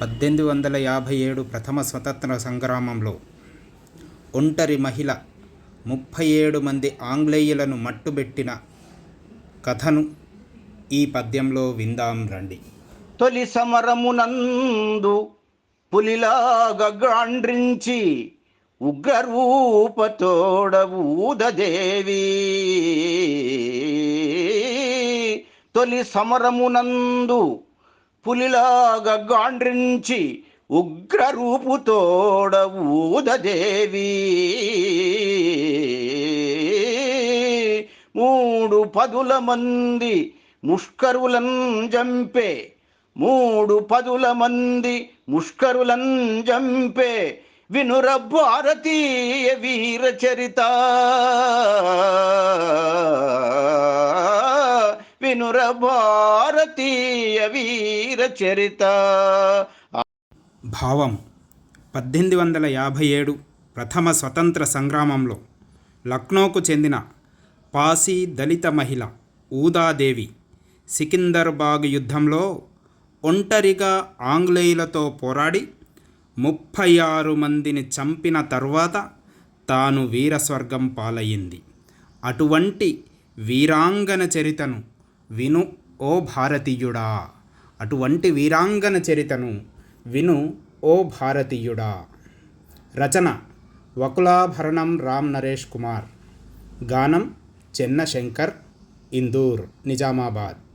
పద్దెనిమిది వందల యాభై ఏడు ప్రథమ స్వతంత్ర సంగ్రామంలో ఒంటరి మహిళ ముప్పై ఏడు మంది ఆంగ్లేయులను మట్టుబెట్టిన కథను ఈ పద్యంలో విందాం రండి. తొలి సమరమునందు పులిలాగా గాండ్రించి ఉగ్రరూపతోడవూదదేవి తొలి సమరమునందు పులిలాగా గాండ్రించి ఉగ్రరూపుతోడ ఊదదేవి మూడు పదుల మంది ముష్కరులను జంపే మూడు పదుల మంది ముష్కరులను జంపే వినుర భారతీయ వీర చరిత వినుర భారతీయ వీర చరిత. భావం పద్దెనిమిది వందల యాభై ఏడు ప్రథమ స్వతంత్ర సంగ్రామంలో లక్నోకు చెందిన పాసీ దళిత మహిళ ఊదాదేవి సికిందర్బాగ్ యుద్ధంలో ఒంటరిగా ఆంగ్లేయులతో పోరాడి ముప్పై ఆరు మందిని చంపిన తర్వాత తాను వీరస్వర్గం పాలయ్యింది. అటువంటి వీరాంగన చరితను విను ఓ భారతీయుడా. అటువంటి వీరాంగన చరితను విను ఓ భారతీయుడా. రచన వకులాభరణం రామ్ నరేష్ కుమార్. గానం చెన్న శంకర్ ఇందూర్ నిజామాబాద్.